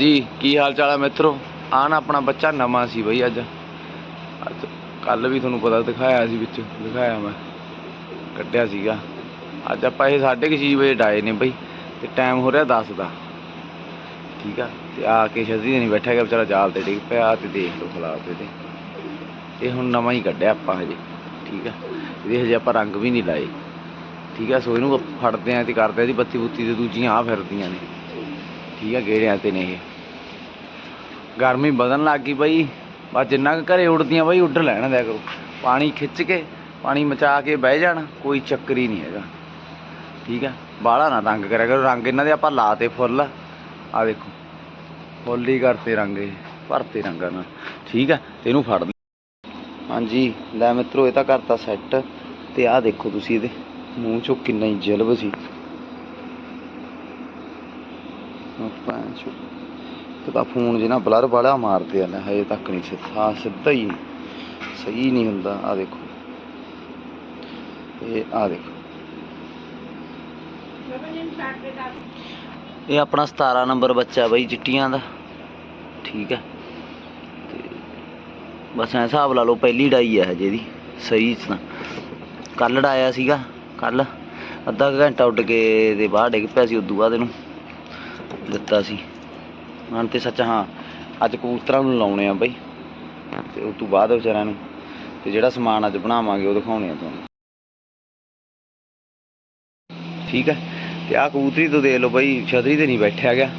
ਜੀ, ਕੀ ਹਾਲ ਚਾਲ ਹੈ ਮਿੱਤਰੋ? ਆਹ ਨਾ ਆਪਣਾ ਬੱਚਾ ਨਵਾਂ ਸੀ ਬਈ ਅੱਜ। ਅੱਜ ਕੱਲ ਵੀ ਤੁਹਾਨੂੰ ਪਤਾ ਦਿਖਾਇਆ ਸੀ ਵਿੱਚ, ਦਿਖਾਇਆ ਮੈਂ। ਕੱਢਿਆ ਸੀਗਾ। ਅੱਜ ਆਪਾਂ ਇਹ 6:30 ਵਜੇ ਡਾਏ ਨੇ ਬਈ, ਤੇ ਟਾਈਮ ਹੋ ਰਿਹਾ 10 ਦਾ। ਠੀਕ ਆ? ਤੇ ਆ ਕੇ ਛੱਡੀ ਨਹੀਂ ਬੈਠਾ ਗਿਆ ਵਿਚਾਰਾ ਜਾਲ ਤੇ ਡਿੱਗ ਪਿਆ ਤੇ ਦੇਖ ਲਓ ਹਾਲਾਤ ਇਹਦੇ। ਇਹ ਹੁਣ ਨਵਾਂ ਹੀ ਕੱਢਿਆ ਆਪਾਂ ਹਜੇ। ਠੀਕ ਆ? ਇਹਦੇ ਹਜੇ ਆਪਾਂ ਰੰਗ ਵੀ ਨਹੀਂ ਲਾਏ। ਠੀਕ ਆ? ਸੋ ਇਹਨੂੰ ਫੜਦੇ ਆ ਤੇ ਕਰਦੇ ਆ ਦੀ ਬੱਤੀ ਬੁੱਤੀ ਤੇ ਦੂਜੀਆਂ ਆ ਫਿਰਦੀਆਂ ਨੇ। ਠੀਕ ਆ? ਗੇੜਿਆਂ ਤੇ ਨੇ ਇਹ। ਗਰਮੀ ਵਧਣ ਲੱਗ ਗਈ ਬਈ। ਬਸ ਜਿੰਨਾ ਕੁ ਘਰੇ ਉੱਡਦੀਆਂ ਬਈ, ਉੱਡ ਲੈਣ ਦਿਆ ਕਰੋ। ਪਾਣੀ ਖਿੱਚ ਕੇ, ਪਾਣੀ ਮਚਾ ਕੇ ਬਹਿ ਜਾਣ, ਕੋਈ ਚੱਕਰ ਹੀ ਨਹੀਂ ਹੈਗਾ। ਠੀਕ ਹੈ ਬਾਹਲਾ ਨਾ ਰੰਗ ਕਰਿਆ ਕਰੋ। ਰੰਗ ਇਹਨਾਂ ਦੇ ਆਪਾਂ ਲਾਤੇ ਫੁੱਲ। ਆ ਦੇਖੋ। ਫੁੱਲ ਹੀ ਕਰਤੇ ਰੰਗ ਇਹ। ਭਰਤੇ ਰੰਗਾਂ ਨਾਲ। ਠੀਕ ਹੈ ਤੇ ਇਹਨੂੰ ਫੜ ਹਾਂਜੀ। ਲੈ ਮਿੱਤਰੋ, ਇਹ ਤਾਂ ਕਰਤਾ ਸੈੱਟ। ਤੇ ਆਹ ਦੇਖੋ ਤੁਸੀਂ ਇਹਦੇ। ਮੂੰਹ ਚੋਂ ਕਿੰਨਾ ਹੀ ਜਲਬ ਸੀ। ਤੇ ਤਾਂ ਫੋਨ ਜਿਹਨਾ ਬਲਰ ਵਾਲਾ ਮਾਰਦੇ ਆ ਲੈ ਹਜੇ ਤੱਕ ਨਹੀਂ ਸਿੱਧਾ ਸਿੱਧਾ ਹੀ ਸਹੀ ਨਹੀਂ ਹੁੰਦਾ ਆ ਦੇਖੋ। ਇਹ ਆ ਦੇਖੋ। ਇਹ ਆਪਣਾ 17 ਨੰਬਰ ਬੱਚਾ ਬਈ, ਚਿੱਟੀਆਂ ਦਾ। ਠੀਕ ਹੈ ਬਸ ਐ ਹਿਸਾਬ ਲਾ ਲਓ, ਪਹਿਲੀ ਡਾਈ ਹੈ ਹਜੇ ਦੀ ਸਹੀ ਚ ਤਾਂ ਡਾਇਆ ਸੀਗਾ ਕੱਲ ਅੱਧਾ ਘੰਟਾ ਉੱਡ ਕੇ ਦੇ ਬਾਹਰ ਡਿੱਗ ਪਿਆ ਸੀ, ਉਦੋਂ ਬਾਅਦ ਇਹਨੂੰ ਦਿੱਤਾ ਸੀ। ਹਾਂ ਤੇ ਸੱਚ ਹਾਂ, ਅੱਜ ਕਬੂਤਰਾਂ ਨੂੰ ਲਾਉਣੇ ਆ ਬਈ। ਤੇ ਉਸ ਤੋਂ ਬਾਅਦ ਵਿਚਾਰਿਆਂ ਨੂੰ, ਤੇ ਜਿਹੜਾ ਸਮਾਨ ਅੱਜ ਬਣਾਵਾਂਗੇ ਉਹ ਦਿਖਾਉਣੇ ਆ ਤੁਹਾਨੂੰ। ਠੀਕ ਹੈ ਤੇ ਆ ਕਬੂਤਰੀ ਤੋਂ ਦੇਖ ਲਓ ਬਈ, ਛਤਰੀ ਤੇ ਨਹੀਂ ਬੈਠਿਆ ਗਿਆ।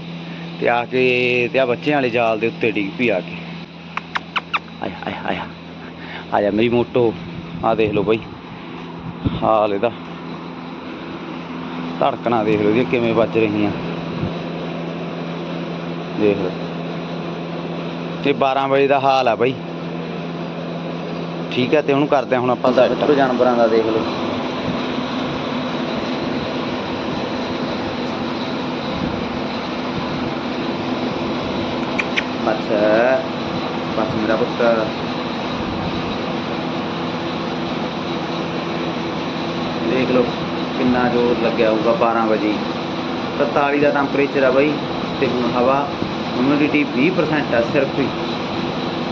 ਤੇ ਆ ਕੇ, ਤੇ ਆ ਬੱਚਿਆਂ ਵਾਲੇ ਜਾਲ ਦੇ ਉੱਤੇ ਡਿੱਗ ਪਈ ਆ ਕੇ। ਆਇਆ ਆਇਆ ਆਇਆ ਆਇਆ ਮੇਰੀ ਮੋਟੋ ਆ ਦੇਖ ਲਓ ਬਈ। ਹਾਲ ਇਹਦਾ। ਧੜਕਣਾ ਦੇਖ ਲਓ ਇਹਦੀਆਂ ਕਿਵੇਂ ਵੱਜ ਰਹੀਆਂ। ਦੇਖ ਲਓ। ਤੇ 12 ਵਜੇ ਦਾ ਹਾਲ ਆ ਬਾਈ। ਠੀਕ ਹੈ ਤੇ ਉਹਨੂੰ ਕਰਦੇ ਹੁਣ ਆਪਾਂ ਸੈੱਟ ਜਾਨਵਰਾਂ ਦਾ ਦੇਖ ਲਓ। ਅੱਛਾ ਬਸ ਮੇਰਾ ਪੁੱਤ। ਦੇਖ ਲਓ ਕਿੰਨਾ ਜ਼ੋਰ ਲੱਗਿਆ ਹੋਊਗਾ 12 ਵਜੇ। 43 ਦਾ ਟੈਂਪਰੇਚਰ ਆ ਬਾਈ ਤੇ ਹਵਾ ਹਿਊਮਿਡਿਟੀ 20% ਆ ਸਿਰਫ ਹੀ।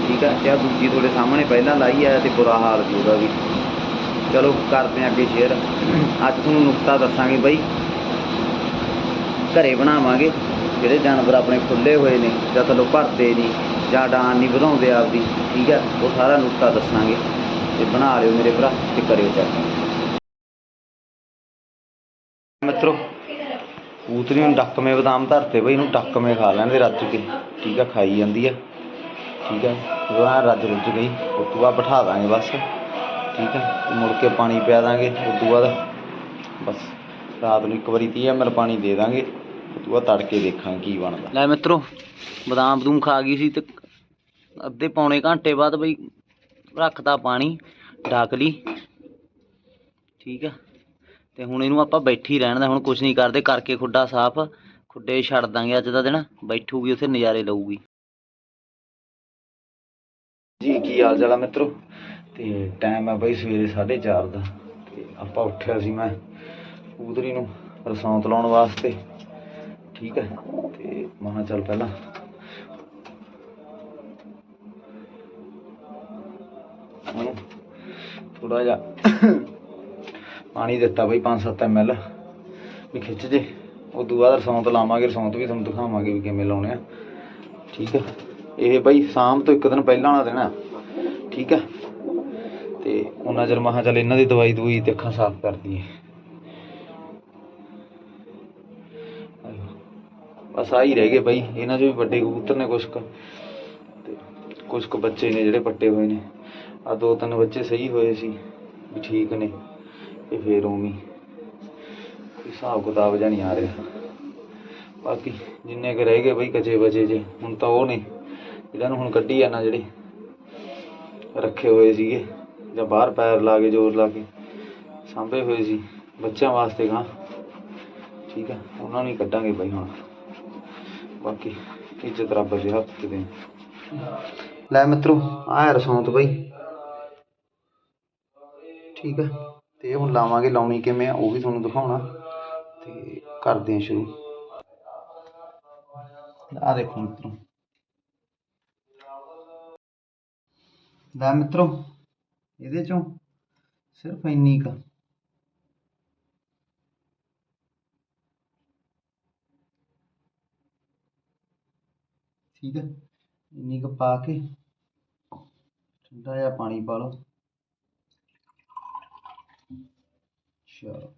ਠੀਕ ਆ? ਤੇ ਆਹ ਦੂਜੀ ਤੁਹਾਡੇ ਸਾਹਮਣੇ ਪਹਿਲਾਂ ਲਾਈ ਆ ਤੇ ਬੁਰਾ ਹਾਲ ਸੀ ਉਹਦਾ ਵੀ। ਚਲੋ, ਕਰਦੇ ਆਂ ਅੱਗੇ ਸ਼ੇਅਰ ਅੱਜ ਤੁਹਾਨੂੰ ਨੁਕਤਾ ਦੱਸਾਂਗੇ ਬਾਈ। ਘਰੇ ਬਣਾਵਾਂਗੇ। ਜਿਹੜੇ ਜਾਨਵਰ ਆਪਣੇ ਖੁੱਲੇ ਹੋਏ ਨੇ, ਜਾਂ ਚਲੋ ਭਰਦੇ ਨਹੀਂ ਜਾਂ ਡਾਨ ਨਹੀਂ ਵਧਾਉਂਦੇ ਆਪਦੀ, ਠੀਕ ਆ? ਉਹ ਸਾਰਾ ਨੁਕਤਾ ਦੱਸਾਂਗੇ। ਤੇ ਬਣਾ ਲਿਓ ਮੇਰੇ ਭਰਾ ਤੇ ਕਰਿਓ ਚੈੱਕ ਮਿੱਤਰੋ ਕਬੂਤਰੀ ਨੂੰ ਡੱਕਵੇਂ ਬਦਾਮ ਧਰਤੇ ਬਈ, ਇਹਨੂੰ ਡੱਕਵੇਂ ਖਾ ਲੈਂਦੇ ਰੱਜ ਕੇ। ਠੀਕ ਆ, ਖਾਈ ਜਾਂਦੀ ਆ। ਠੀਕ ਆ, ਜਦੋਂ ਰੱਜ ਰੁੱਜ ਗਈ, ਉਸ ਤੋਂ ਬਾਅਦ ਬਿਠਾ ਦਾਂਗੇ ਬਸ। ਠੀਕ ਆ, ਮੁੜ ਕੇ ਪਾਣੀ ਪਿਆ ਦਾਂਗੇ, ਉਸ ਤੋਂ ਬਾਅਦ ਬਸ। ਰਾਤ ਨੂੰ ਇੱਕ ਵਾਰੀ 30 ml ਪਾਣੀ ਦੇ ਦਾਂਗੇ, ਉਸ ਤੋਂ ਬਾਅਦ ਤੜਕੇ ਦੇਖਾਂਗੇ ਕੀ ਬਣਦਾ। ਲੈ ਮਿੱਤਰੋ, ਬਦਾਮ ਬਦੂਮ ਖਾ ਗਈ ਸੀ ਤੇ ਅੱਧੇ ਪੌਣੇ ਘੰਟੇ ਬਾਅਦ ਬਈ ਰੱਖਦਾ ਪਾਣੀ ਢੱਕ ਲਈ। ਠੀਕ ਆ। ਤੇ ਹੁਣ ਇਹਨੂੰ ਆਪਾਂ ਬੈਠੀ ਰਹਿਣ ਦਾ, ਹੁਣ ਕੁਝ ਨਹੀਂ ਕਰਦੇ, ਕਰਕੇ ਖੁੱਡਾ ਸਾਫ਼, ਖੁੱਡੇ ਛੱਡ ਦਾਂਗੇ ਅੱਜ ਦਾ ਦਿਨ, ਬੈਠੂਗੀ, ਉੱਥੇ ਨਜ਼ਾਰੇ ਲਊਗੀ। ਜੀ, ਕੀ ਹਾਲ ਚਾਲ ਆ ਮਿੱਤਰੋ? ਤੇ ਟਾਈਮ ਹੈ ਬਈ ਸਵੇਰੇ 4:30 ਦਾ, ਤੇ ਆਪਾਂ ਉੱਠਿਆ ਸੀ ਮੈਂ ਕਬੂਤਰੀ ਨੂੰ ਰਸੌਂਤ ਲਾਉਣ ਵਾਸਤੇ। ਠੀਕ ਹੈ ਤੇ ਮਹਾ ਚੱਲ ਪਹਿਲਾਂ ਥੋੜਾ ਜਿਹਾ ਪਾਣੀ ਦਿੱਤਾ ਬਈ 5-7 ml ਵੀ ਖਿੱਚ ਜੇ। ਉਦੋਂ ਬਾਅਦ ਰਸੌਂਤ ਲਾਵਾਂਗੇ ਰਸੌਂਤ ਵੀ ਤੁਹਾਨੂੰ ਦਿਖਾਵਾਂਗੇ ਵੀ ਕਿਵੇਂ ਲਾਉਣੇ ਆ। ਠੀਕ ਹੈ ਇਹ ਬਈ ਸ਼ਾਮ ਤੋਂ ਇੱਕ ਦਿਨ ਪਹਿਲਾਂ ਵਾਲਾ ਦਿਨ ਠੀਕ ਹੈ ਤੇ ਉਹਨਾਂ ਚਿਰ ਮਹਾ ਚੱਲ ਇਹਨਾਂ ਦੀ ਦਵਾਈ ਦਵਾਈ ਤੇ ਅੱਖਾਂ ਸਾਫ਼ ਕਰਦੀ ਹੈ ਬਸ ਆਹੀ ਰਹਿ ਗਏ ਬਈ। ਇਹਨਾਂ 'ਚ ਵੀ ਵੱਡੇ ਕਬੂਤਰ ਨੇ ਕੁਛ ਕੁ ਤੇ ਕੁਛ ਕੁ ਬੱਚੇ ਨੇ ਜਿਹੜੇ ਪੱਟੇ ਹੋਏ ਨੇ। ਆ ਦੋ ਤਿੰਨ ਬੱਚੇ ਸਹੀ ਹੋਏ ਸੀ। ਵੀ ਠੀਕ ਨੇ। ਇਹ ਫੇਰ ਉਵੇਂ ਕੋਈ ਹਿਸਾਬ ਕਿਤਾਬ ਜਾਂ ਨਹੀਂ ਆ ਰਿਹਾ। ਬਾਕੀ ਜਿੰਨੇ ਕੁ ਰਹਿ ਗਏ ਬਈ ਕਚੇ ਬਚੇ ਜੇ, ਹੁਣ ਤਾਂ ਉਹ ਨੇ, ਇਹਨਾਂ ਨੂੰ ਹੁਣ ਕੱਢੀ ਜਾਣਾ ਜਿਹੜੇ ਰੱਖੇ ਹੋਏ ਸੀਗੇ, ਜਾਂ ਬਾਹਰ ਪੈਰ ਲਾ ਕੇ, ਜ਼ੋਰ ਲਾ ਕੇ ਸਾਂਭੇ ਹੋਏ ਸੀ, ਬੱਚਿਆਂ ਵਾਸਤੇ ਗਾਂ ਠੀਕ ਆ, ਉਹਨਾਂ ਨੂੰ ਹੀ ਕੱਢਾਂਗੇ ਬਈ ਹੁਣ। ਬਾਕੀ ਇੱਜ਼ਤ ਰੱਬ ਦੇ ਹੱਥ 'ਚ ਦੇ ਲੈ ਮਿੱਤਰੋ, ਆਹ ਰਸੌਂਤ ਬਈ। ਠੀਕ ਆ। ਤੇ ਹੁਣ ਲਾਵਾਂਗੇ, ਲਾਉਣੀ ਕਿਵੇਂ ਆ, ਉਹ ਵੀ ਤੁਹਾਨੂੰ ਦਿਖਾਉਣਾ। ਤੇ ਕਰਦੇ ਹਾਂ ਸ਼ੁਰੂ। ਆ ਦੇਖੋ ਮਿੱਤਰੋ। ਲੈ ਮਿੱਤਰੋ, ਇਹਦੇ ਚੋਂ ਸਿਰਫ ਇੰਨੀ ਕੁ। ਠੀਕ ਹੈ, ਇੰਨੀ ਕੁ ਪਾ ਕੇ ਠੰਡਾ ਜਿਹਾ ਪਾਣੀ ਪਾ ਲਓ। ਚਲੋ।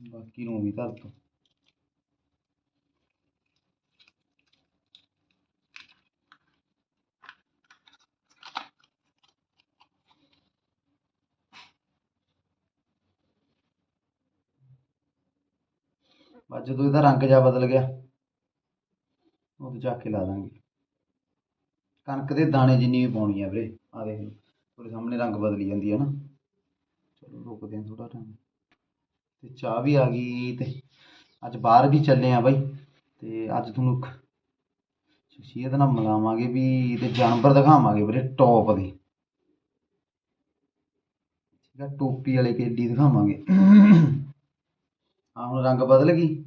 ਬਾਕੀ ਨੂੰ ਵੀ ਧਰ ਦੋ। ਬਸ ਜਦੋਂ ਇਹਦਾ ਰੰਗ ਜਾ ਬਦਲ ਗਿਆ ਉਦੋਂ ਚੱਕ ਕੇ ਲਾ ਦਾਂਗੇ। ਕਣਕ ਦੇ ਦਾਣੇ ਜਿੰਨੀ ਵੀ ਪਾਉਣੀ ਆ ਵੀਰੇ ਆ ਦੇਖ ਲਓ ਤੁਹਾਡੇ ਸਾਹਮਣੇ ਰੰਗ ਬਦਲੀ ਜਾਂਦੀ ਹੈ ਨਾ। ਚਲੋ ਰੁਕਦੇ ਹਾਂ ਥੋੜਾ ਟਾਈਮ ਤੇ ਚਾਹ ਵੀ ਆ ਗਈ ਤੇ ਅੱਜ ਬਾਹਰ ਵੀ ਚੱਲੇ ਆ ਬਾਈ। ਤੇ ਅੱਜ ਤੁਹਾਨੂੰ ਸ਼ਖਸੀਅਤ ਨਾਲ ਮਿਲਾਵਾਂਗੇ ਵੀ ਤੇ ਜਾਨਵਰ ਦਿਖਾਵਾਂਗੇ ਵੀਰੇ ਟੌਪ ਦੇ। ਠੀਕ ਆ, ਟੋਪੀ ਵਾਲੇ ਕੇਡੀ ਦਿਖਾਵਾਂਗੇ। ਆ ਹੁਣ ਰੰਗ ਬਦਲ ਗਈ।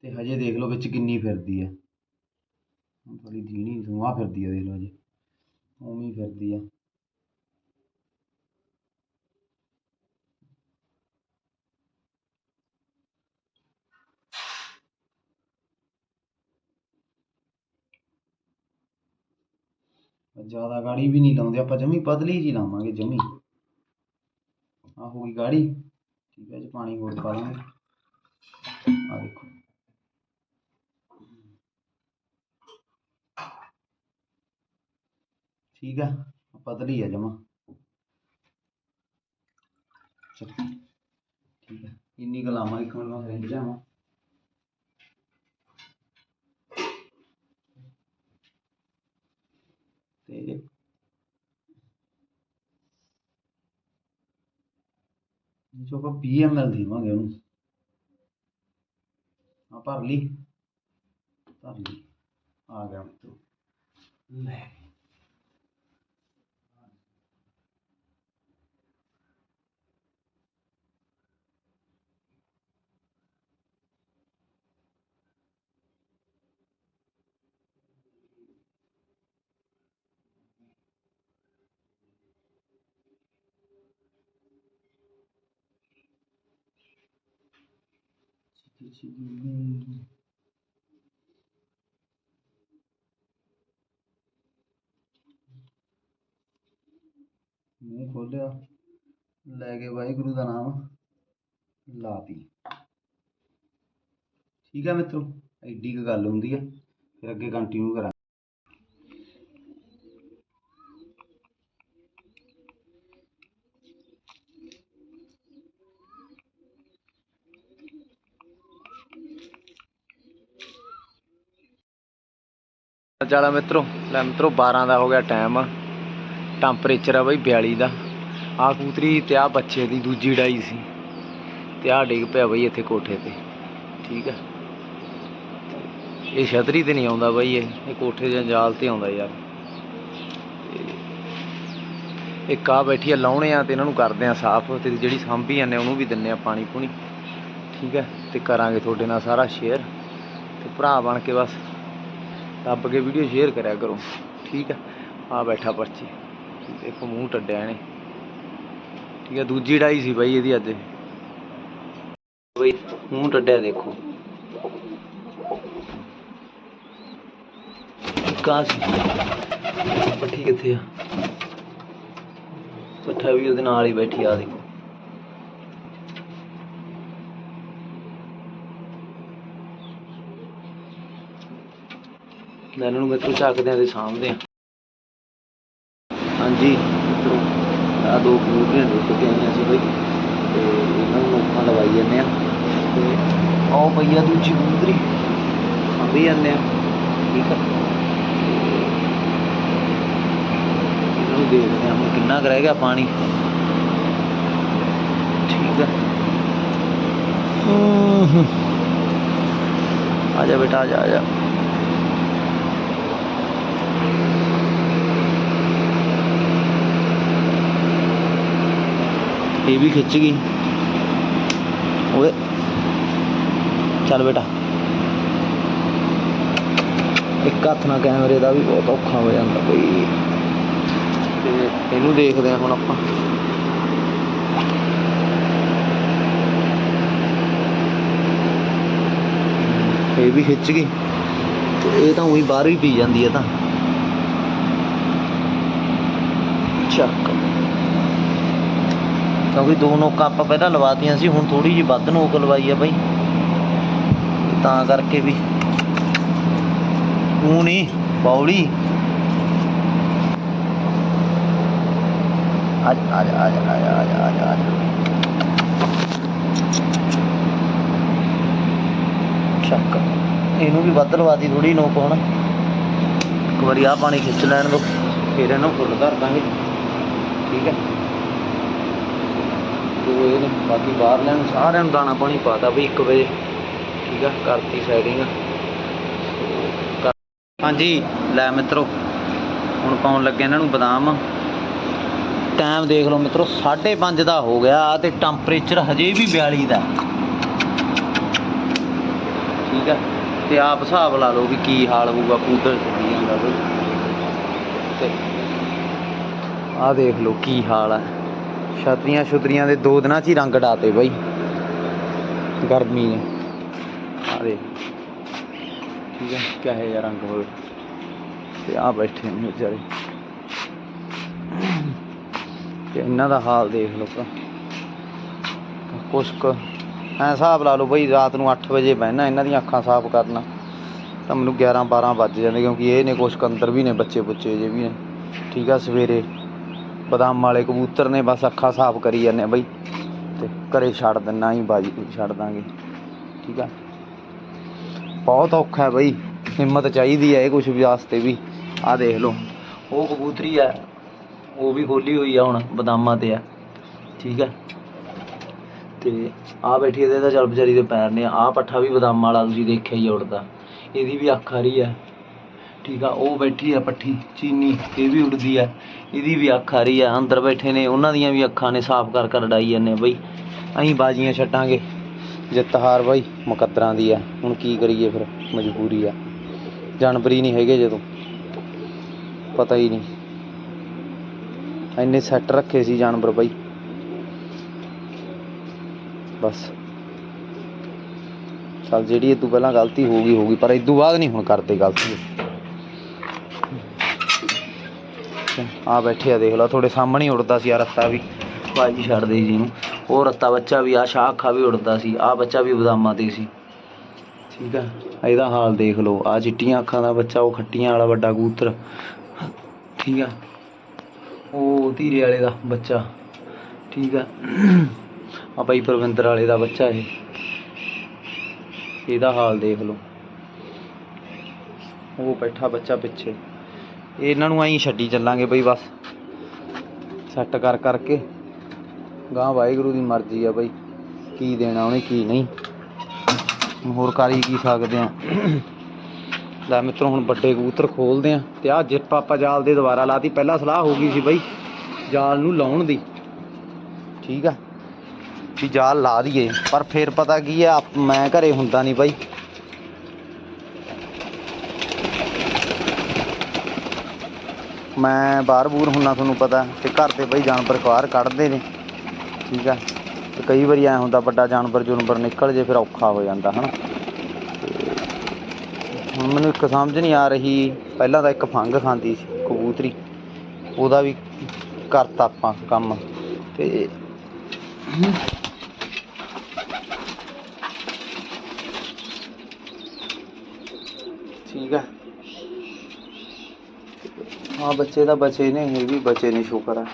ਤੇ ਹਜੇ ਦੇਖ ਲਓ ਵਿੱਚ ਕਿੰਨੀ ਫਿਰਦੀ ਆ। ਥੋੜੀ ਦੀਣੀ ਧੂਆ ਫਿਰਦੀ ਆ, ਦੇਖ ਲਓ ਜੀ ਉਵੇਂ ਫਿਰਦੀ ਆ। ਜ਼ਿਆਦਾ ਗਾੜੀ ਵੀ ਨਹੀਂ ਲਾਉਂਦੇ, ਆਪਾਂ ਜਮੀ ਪਤਲੀ ਜੀ ਲਾਵਾਂਗੇ, ਜਮੀ। ਆ ਹੋ ਗਈ ਗਾੜੀ, ਠੀਕ ਹੈ ਜੀ ਪਾਣੀ ਹੋਰ ਪਾ ਲਾਂਗੇ। ਆ ਦੇਖੋ। ਠੀਕ ਆ ਪਤਲੀ ਆ ਜਮਾ। ਚਲੋ, ਠੀਕ ਹੈ, ਇੰਨੀ ਕੁ ਲਾਵਾਂਗੇ, ਇੱਕ ਮਿੰਟ ਮੈਂ ਰਿੰਜ ਜਾਵਾਂ ਤੇ ਜੋ ਆਪਾਂ 20 ml ਦੇਵਾਂਗੇ ਉਹਨੂੰ ਆ ਭਰ ਲਈ ਭਰ ਲਈ, ਆ ਗਿਆ ਮਿੱਤਰੋ। ਲੈ। ਚਿੱਟੀ ਚਿੱਟੀ ਮੂੰਹ ਖੋਲਿਆ। ਲੈ ਕੇ ਵਾਹਿਗੁਰੂ ਦਾ ਨਾਮ। ਲਾਤੀ। ਠੀਕ ਹੈ ਮਿੱਤਰੋ, ਐਡੀ ਕੁ ਗੱਲ ਹੁੰਦੀ ਹੈ ਫਿਰ ਅੱਗੇ ਕੰਟੀਨਿਊ ਕਰਾਂ ਚਾਲਾ ਮਿੱਤਰੋ। ਲੈ ਮਿੱਤਰੋ 12 ਦਾ ਹੋ ਗਿਆ ਟਾਈਮ ਟੈਂਪਰੇਚਰ ਆ ਬਈ 42 ਦਾ। ਆ ਕੂਤਰੀ ਤੇ ਆ ਬੱਚੇ ਦੀ ਦੂਜੀ ਡਾਈ ਸੀ। ਤੇ ਆ ਡਿੱਗ ਪਿਆ ਬਈ ਇੱਥੇ ਕੋਠੇ ਤੇ। ਠੀਕ ਆ। ਇਹ ਛਤਰੀ ਤੇ ਨਹੀਂ ਆਉਂਦਾ ਬਈ ਇਹ। ਇਹ ਕੋਠੇ ਜਾਂ ਜਾਲ ਤੇ ਆਉਂਦਾ ਯਾਰ। ਤੇ ਇੱਕ ਆ ਬੈਠੀ ਆ ਲਾਉਣੇ ਆ ਤੇ ਇਹਨਾਂ ਨੂੰ ਕਰਦੇ ਆ ਸਾਫ਼। ਤੇ ਜਿਹੜੀ ਸਾਂਭੀ ਜਾਂਦੇ ਉਹਨੂੰ ਵੀ ਦਿੰਨੇ ਆ ਪਾਣੀ ਪੂਣੀ ਠੀਕ ਹੈ ਤੇ ਕਰਾਂਗੇ ਤੁਹਾਡੇ ਨਾਲ ਸਾਰਾ ਸ਼ੇਅਰ ਤੇ ਭਰਾ ਬਣ ਕੇ ਬਸ ਦੱਬ ਕੇ ਵੀਡੀਓ ਸ਼ੇਅਰ ਕਰਿਆ ਕਰੋ। ਠੀਕ ਆ? ਆ ਬੈਠਾ ਪਰਚੀ। ਦੇਖੋ ਮੂੰਹ ਟੱਡਿਆ ਇਹਨੇ। ਠੀਕ ਆ, ਦੂਜੀ ਡਾਈ ਸੀ ਬਾਈ ਇਹਦੀ ਅੱਜ। ਬਈ, ਮੂੰਹ ਟੱਡਿਆ ਦੇਖੋ। ਕਾ ਸੀ। ਪੱਠੀ ਕਿੱਥੇ ਆ? ਪੱਠਾ ਵੀ ਉਹਦੇ ਨਾਲ ਹੀ ਬੈਠੀ ਆ ਦੇਖੋ ਲੈ ਇਹਨਾਂ ਨੂੰ ਮਿੱਤਰੋ ਚੱਕਦੇ ਆ ਤੇ ਸਾਂਭਦੇ ਆ ਹਾਂਜੀ। ਮਿੱਤਰੋ ਆ ਦੋ ਕਬੂਤਰੀਆਂ ਦੁੱਧ ਕੇ ਆਈਆਂ ਸੀ ਬਈ। ਤੇ ਇਹਨਾਂ ਨੂੰ ਨੋਕਾਂ ਲਵਾਈ ਜਾਂਦੇ ਆ ਤੇ ਆਓ ਪਈਆ ਦੂਜੀ ਕਬੂਤਰੀ। ਸਾਂਭੀ ਜਾਂਦੇ ਆ ਠੀਕ ਆ। ਇਹਨਾਂ ਨੂੰ ਦੇਖਦੇ ਆ ਹੁਣ ਕਿੰਨਾ ਕੁ ਰਹਿ ਗਿਆ ਪਾਣੀ। ਠੀਕ ਆ। ਹੂੰ ਆ ਜਾ ਬੇਟਾ ਆ ਜਾ ਆ ਜਾ। ਇਹ ਵੀ ਖਿੱਚ ਗਈ। ਓਏ। ਚੱਲ ਬੇਟਾ। ਇੱਕ ਹੱਥ ਨਾਲ ਕੈਮਰੇ ਦਾ ਵੀ ਬਹੁਤ ਔਖਾ ਹੋ ਜਾਂਦਾ ਕੋਈ। ਤੇ ਇਹਨੂੰ ਦੇਖਦੇ ਆ ਹੁਣ ਆਪਾਂ। ਇਹ ਵੀ ਖਿੱਚ ਗਈ। ਇਹ ਤਾਂ ਉਹੀ ਬਾਹਰ ਹੀ ਪੀ ਜਾਂਦੀ ਹੈ ਤਾਂ। ਚੱਕ। ਕਿਉਂਕਿ ਦੋ ਨੋਕਾਂ ਆਪਾਂ ਪਹਿਲਾਂ ਲਵਾਤੀਆਂ ਸੀ, ਹੁਣ ਥੋੜੀ ਜਿਹੀ ਵੱਧ ਨੋਕ ਲਵਾਈ ਆ ਬਈ। ਤਾਂ ਕਰਕੇ ਵੀ। ਤੂੰ ਨਹੀਂ ਬੌਲੀ। ਆ ਜਾ ਆ ਜਾ ਆ ਜਾ ਆ ਜਾ ਆ ਜਾ ਆ ਜਾ ਆ ਜਾ। ਚੱਕ। ਇਹਨੂੰ ਵੀ ਵੱਧ ਲਵਾਤੀ ਥੋੜੀ ਨੋਕ ਹੁਣ। ਇੱਕ ਵਾਰੀ ਆ ਪਾਣੀ ਖਿੱਚ ਲੈਣ ਦੋ। ਫਿਰ ਇਹਨੂੰ ਫੁੱਲ ਧਰ ਦਾਂਗੇ। ਠੀਕ ਹੈ। ਦੋ ਇਹ ਬਾਕੀ ਬਾਹਰ ਲੈਣ ਸਾਰਿਆਂ ਨੂੰ ਦਾਣਾ ਪਾਣੀ ਪਾਤਾ ਵੀ 1 ਵਜੇ। ਠੀਕ ਆ, ਕਰਤੀ ਸੈਟਿੰਗ ਹਾਂਜੀ, ਲੈ ਮਿੱਤਰੋ, ਹੁਣ ਪਾਉਣ ਲੱਗੇ ਇਹਨਾਂ ਨੂੰ ਬਦਾਮ। ਟਾਈਮ ਦੇਖ ਲਓ ਮਿੱਤਰੋ 5:30 ਦਾ ਹੋ ਗਿਆ ਤੇ ਟੈਂਪਰੇਚਰ ਹਜੇ ਵੀ 42 ਦਾ। ਠੀਕ ਹੈ ਤੇ ਆਪ ਹਿਸਾਬ ਲਾ ਲਓ ਵੀ ਕੀ ਹਾਲ ਹੋਊਗਾ ਕੂਦਰ ਚੱਲੀ ਜਾਂਦਾ ਤੇ ਆਹ ਦੇਖ ਲਓ ਕੀ ਹਾਲ ਹੈ ਛਤਰੀਆਂ ਛੁਤਰੀਆਂ ਦੇ ਦੋ ਦਿਨਾਂ 'ਚ ਹੀ ਰੰਗ ਡਾਤੇ ਬਈ। ਗਰਮੀ ਨੇ। ਆਹ ਦੇਖ। ਠੀਕ ਹੈ, ਕਿਆ ਹੈ ਯਾਰ ਰੰਗ ਹੋਏ ਤੇ ਆ ਬੈਠੇ ਨੇ ਵਿਚਾਰੇ। ਤੇ ਇਹਨਾਂ ਦਾ ਹਾਲ ਦੇਖ ਲਓ ਕੁਛ ਕੁ ਐ ਹਿਸਾਬ ਲਾ ਲਓ ਬਈ, ਰਾਤ ਨੂੰ 8 ਵਜੇ ਬਹਿਣਾ, ਇਹਨਾਂ ਦੀਆਂ ਅੱਖਾਂ ਸਾਫ਼ ਕਰਨਾ। ਤਾਂ ਮੈਨੂੰ 11 12 ਵੱਜ ਜਾਂਦੇ ਕਿਉਂਕਿ ਇਹ ਨੇ ਕੁਛ ਕੁ ਅੰਦਰ ਵੀ ਨੇ, ਬੱਚੇ ਬੁੱਚੇ ਜੇ ਵੀ ਨੇ। ਠੀਕ ਆ, ਸਵੇਰੇ ਬਦਾਮ ਵਾਲੇ ਕਬੂਤਰ ਨੇ ਬਸ ਅੱਖਾਂ ਸਾਫ਼ ਕਰੀ ਜਾਂਦੇ ਬਈ। ਤੇ ਘਰੇ ਛੱਡ ਦਿੰਨਾ ਹੀ, ਬਾਜੀ ਛੱਡ ਦਾਂਗੇ। ਠੀਕ ਆ? ਬਹੁਤ ਔਖਾ ਹੈ ਬਈ। ਹਿੰਮਤ ਚਾਹੀਦੀ ਹੈ ਇਹ ਕੁਛ ਵੀ ਵਾਸਤੇ ਵੀ। ਆਹ ਦੇਖ ਲਓ, ਉਹ ਕਬੂਤਰੀ ਹੈ ਉਹ ਵੀ ਖੋਲੀ ਹੋਈ ਆ ਹੁਣ ਬਦਾਮਾਂ ਤੇ ਆ। ਠੀਕ ਹੈ ਤੇ ਆ ਬੈਠੀ ਇਹਦੇ ਤਾਂ ਚੱਲ ਵਿਚਾਰੀ ਦੇ ਪੈਰ ਨੇ। ਆਹ ਪੱਠਾ ਵੀ ਬਦਾਮਾਂ ਵਾਲਾ ਤੁਸੀਂ ਦੇਖਿਆ ਹੀ ਆ ਉੜਦਾ ਇਹਦੀ ਵੀ ਅੱਖ ਆ। ਰਹੀ ਹੈ ਠੀਕ ਆ? ਉਹ ਬੈਠੀ ਆ ਪੱਠੀ, ਚੀਨੀ। ਇਹ ਵੀ ਉੜਦੀ ਆ। ਇਹਦੀ ਵੀ ਅੱਖ ਆ ਰਹੀ ਆ, ਅੰਦਰ ਬੈਠੇ ਨੇ, ਉਹਨਾਂ ਦੀਆਂ ਵੀ ਅੱਖਾਂ ਨੇ ਸਾਫ਼ ਕਰ ਕਰ ਡਾਈ ਜਾਂਦੇ ਬਈ। ਅਸੀਂ ਬਾਜੀਆਂ ਛੱਡਾਂਗੇ। ਜਿੱਤ ਹਾਰ ਬਾਈ, ਮੁਕੱਦਰਾਂ ਦੀ ਆ। ਹੁਣ ਕੀ ਕਰੀਏ ਫਿਰ? ਮਜਬੂਰੀ ਆ। ਜਾਨਵਰੀ ਨਹੀਂ ਹੈਗੇ ਜਦੋਂ। ਪਤਾ ਹੀ ਨਹੀਂ। ਇੰਨੇ ਸੈੱਟ ਰੱਖੇ ਸੀ ਜਾਨਵਰ ਬਾਈ। ਬਸ। ਚੱਲ ਜਿਹੜੀ ਇਹ ਤੋਂ ਪਹਿਲਾਂ ਗਲਤੀ ਹੋ ਗਈ ਹੋ ਗਈ। ਪਰ ਇਦੋਂ ਬਾਅਦ ਨਹੀਂ ਹੁਣ ਕਰਦੇ ਗਲਤੀ। ਆ ਬੈਠੇ ਆ ਦੇਖ ਲਾ ਤੁਹਾਡੇ ਸਾਹਮਣੇ ਹੀ ਉੜਦਾ ਸੀ ਆ ਰੱਤਾ ਵੀ। ਭਾਜੀ ਛੱਡਦੇ ਜੀ ਨੂੰ ਉਹ ਰੱਤਾ ਬੱਚਾ ਵੀ ਆ ਸ਼ਾਖਾ ਵੀ ਉੜਦਾ ਸੀ ਆ ਬੱਚਾ ਵੀ ਬਦਾਮਾਂ ਤੇ ਸੀ। ਠੀਕ ਆ। ਇਹਦਾ ਹਾਲ ਦੇਖ ਲਓ ਆ ਚਿੱਟੀਆਂ ਅੱਖਾਂ ਦਾ ਬੱਚਾ ਉਹ ਖੱਟੀਆਂ ਵਾਲਾ ਵੱਡਾ ਕਬੂਤਰ। ਠੀਕ ਆ। ਉਹ ਧੀਰੇ ਵਾਲੇ ਦਾ ਬੱਚਾ। ਠੀਕ ਆ। ਆ ਬਾਈ ਪ੍ਰਵਿੰਦਰ ਵਾਲੇ ਦਾ ਬੱਚਾ ਇਹ। ਇਹਦਾ ਹਾਲ ਦੇਖ ਲਓ। ਉਹ ਬੈਠਾ ਬੱਚਾ ਪਿੱਛੇ। ਇਹਨਾਂ ਨੂੰ ਐਂ ਛੱਡੀ ਚੱਲਾਂਗੇ ਬਈ ਬਸ। ਸੈੱਟ ਕਰ ਕਰਕੇ। ਗਾਂ ਵਾਹਿਗੁਰੂ ਦੀ ਮਰਜ਼ੀ ਆ ਬਈ, ਕੀ ਦੇਣਾ ਉਹਨੇ, ਕੀ ਨਹੀਂ। ਹੁਣ ਹੋਰ ਕਰੀ ਕੀ ਸਕਦੇ ਆ। ਲੈ ਮਿੱਤਰੋ, ਹੁਣ ਵੱਡੇ ਕਬੂਤਰ ਖੋਲਦੇ ਆ ਤੇ ਆ ਜਿੱਪ ਆਪਾਂ ਜਾਲ ਦੇ ਦੁਬਾਰਾ ਲਾਤੀ। ਪਹਿਲਾਂ ਸਲਾਹ ਹੋ ਗਈ ਸੀ ਬਈ, ਜਾਲ ਨੂੰ ਲਾਉਣ ਦੀ। ਠੀਕ ਆ। ਵੀ ਜਾਲ ਲਾ ਦਈਏ, ਪਰ ਫਿਰ ਪਤਾ ਕੀ ਆ, ਆਪ- ਮੈਂ ਘਰੇ ਹੁੰਦਾ ਨਹੀਂ ਬਾਈ। ਮੈਂ ਬਾਹਰ ਬੂਰ ਹੁੰਨਾ ਤੁਹਾਨੂੰ ਪਤਾ ਤੇ ਘਰ 'ਤੇ ਬਈ ਜਾਨਵਰ ਬਾਹਰ ਕੱਢਦੇ ਨੇ, ਠੀਕ ਆ? ਤੇ ਕਈ ਵਾਰੀ ਐ ਹੁੰਦਾ ਵੱਡਾ ਜਾਨਵਰ ਜੁਨਵਰ ਨਿਕਲ ਜੇ ਫਿਰ ਔਖਾ ਹੋ ਜਾਂਦਾ, ਹਨਾ? ਤੇ ਹੁਣ ਮੈਨੂੰ ਇੱਕ ਸਮਝ ਨਹੀਂ ਆ ਰਹੀ, ਪਹਿਲਾਂ ਤਾਂ ਇੱਕ ਫੰਗ ਖਾਂਦੀ ਸੀ, ਕਬੂਤਰੀ, ਉਹਦਾ ਵੀ ਕਰਤਾ ਆਪਾਂ ਕੰਮ, ਤੇ ਠੀਕ ਆ? ਹਾਂ, ਬੱਚੇ ਤਾਂ ਬਚੇ ਨੇ, ਇਹ ਵੀ ਬਚੇ ਨੇ, ਸ਼ੁਕਰ ਆ।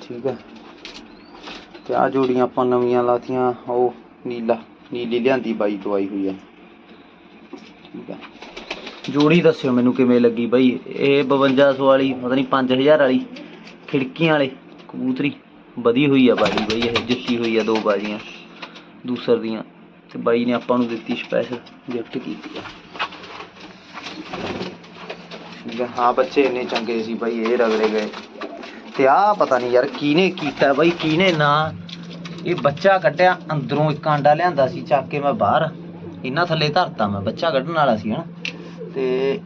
ਠੀਕ ਆ। ਤੇ ਆ ਜੋੜੀਆਂ ਆਪਾਂ ਨਵੀਆਂ ਲਾਤੀਆਂ, ਉਹ ਨੀਲਾ, ਨੀਲੀ ਲਿਆਂਦੀ ਬਾਈ ਤੋਂ ਆਈ ਹੋਈ ਆ। ਠੀਕ ਆ। ਜੋੜੀ ਦੱਸਿਓ ਮੈਨੂੰ ਕਿਵੇਂ ਲੱਗੀ ਬਾਈ, ਇਹ 5200 ਵਾਲੀ, ਪਤਾ ਨਹੀਂ 5000 ਵਾਲੀ, ਖਿੜਕੀਆਂ ਵਾਲੇ, ਕਬੂਤਰੀ। ਵਧੀ ਹੋਈ ਆ ਬਾਈ ਬਈ, ਇਹ ਜਿੱਤੀ ਹੋਈ ਆ ਦੋ ਬਾਜੀਆਂ, ਦੂਸਰ ਦੀਆਂ। ਤੇ ਬਾਈ ਨੇ ਆਪਾਂ ਨੂੰ ਦਿੱਤੀ ਸਪੈਸ਼ਲ ਗਿਫਟ ਕੀਤੀ ਆ। ਠੀਕ ਹਾਂ ਬੱਚੇ ਇੰਨੇ ਚੰਗੇ ਸੀ ਬਾਈ, ਇਹ ਰਗੜੇ ਗਏ। ਤੇ ਆ ਪਤਾ ਨਹੀਂ ਯਾਰ ਕਿਹਨੇ ਕੀਤਾ ਬਾਈ, ਕਿਹਨੇ ਨਾ। ਇਹ ਬੱਚਾ ਕੱਢਿਆ, ਅੰਦਰੋਂ ਇੱਕ ਆਂਡਾ ਲਿਆਂਦਾ ਸੀ, ਚੱਕ ਕੇ ਮੈਂ ਬਾਹਰ। ਇਹਨਾਂ ਥੱਲੇ ਧਰਤਾ ਮੈਂ, ਬੱਚਾ ਕੱਢਣ ਵਾਲਾ ਸੀ ਹਨਾ। ਤੇ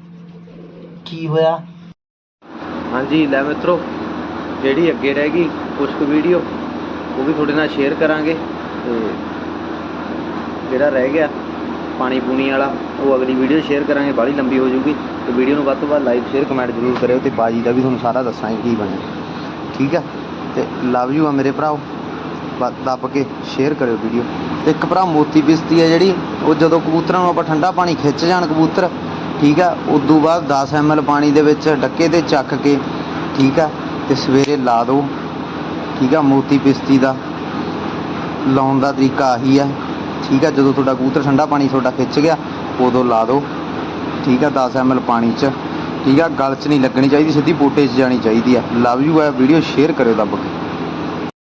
ਕੀ ਹੋਇਆ? ਹਾਂਜੀ, ਲੈ ਮਿੱਤਰੋ, ਜਿਹੜੀ ਅੱਗੇ ਰਹਿ ਗਈ, ਕੁਛ ਕੁ ਵੀਡੀਓ ਉਹ ਵੀ ਤੁਹਾਡੇ ਨਾਲ ਸ਼ੇਅਰ ਕਰਾਂਗੇ। ਤੇ ਜਿਹੜਾ ਰਹਿ ਗਿਆ ਪਾਣੀ ਪੂਣੀ ਵਾਲਾ, ਉਹ ਅਗਲੀ ਵੀਡੀਓ ਸ਼ੇਅਰ ਕਰਾਂਗੇ, ਬਾਹਲੀ ਲੰਬੀ ਹੋ ਜੂਗੀ ਤੇ ਵੀਡੀਓ ਨੂੰ ਵੱਧ ਤੋਂ ਵੱਧ ਲਾਈਕ ਸ਼ੇਅਰ ਕਮੈਂਟ ਜ਼ਰੂਰ ਕਰਿਓ ਤੇ ਬਾਜੀ ਦਾ ਵੀ ਤੁਹਾਨੂੰ ਸਾਰਾ ਦੱਸਾਂਗੇ ਕੀ ਬਣਿਆ। ਠੀਕ ਆ? ਤੇ ਲਵ ਯੂ ਆ ਮੇਰੇ ਭਰਾਓ। ਬ- ਦੱਬ ਕੇ ਸ਼ੇਅਰ ਕਰਿਓ ਵੀਡੀਓ ਤੇ ਇੱਕ ਭਰਾ ਮੋਤੀ ਬਿਸਤੀ ਆ ਜਿਹੜੀ, ਉਹ ਜਦੋਂ ਕਬੂਤਰਾਂ ਨੂੰ ਆਪਾਂ ਠੰਡਾ ਪਾਣੀ ਖਿੱਚ ਜਾਣ ਕਬੂਤਰ, ਠੀਕ ਆ? ਉਦੋਂ ਬਾਅਦ 10 ml ਪਾਣੀ ਦੇ ਵਿੱਚ ਡੱਕੇ ਤੇ ਚੱਕ ਕੇ, ਠੀਕ ਆ? ਤੇ ਸਵੇਰੇ ਲਾ ਦਿਓ। ਠੀਕ ਆ? ਮੋਤੀ ਬਿਸਤੀ ਦਾ ਲਾਉਣ ਦਾ ਤਰੀਕਾ ਆਹੀ ਆ। ਠੀਕ ਆ, ਜਦੋਂ ਤੁਹਾਡਾ ਕਬੂਤਰ ਠੰਡਾ ਪਾਣੀ ਤੁਹਾਡਾ ਖਿੱਚ ਗਿਆ, ਉਦੋਂ ਲਾ ਦਿਓ। ਠੀਕ ਆ 10 ml ਪਾਣੀ 'ਚ। ਠੀਕ ਆ, ਗਲ 'ਚ ਨਹੀਂ ਲੱਗਣੀ ਚਾਹੀਦੀ, ਸਿੱਧੀ ਪੋਟੇ 'ਚ ਜਾਣੀ ਚਾਹੀਦੀ ਆ। ਲਵ ਯੂ ਆ ਵੀਡੀਓ ਸ਼ੇਅਰ ਕਰਿਓ ਦੱਬ ਕੇ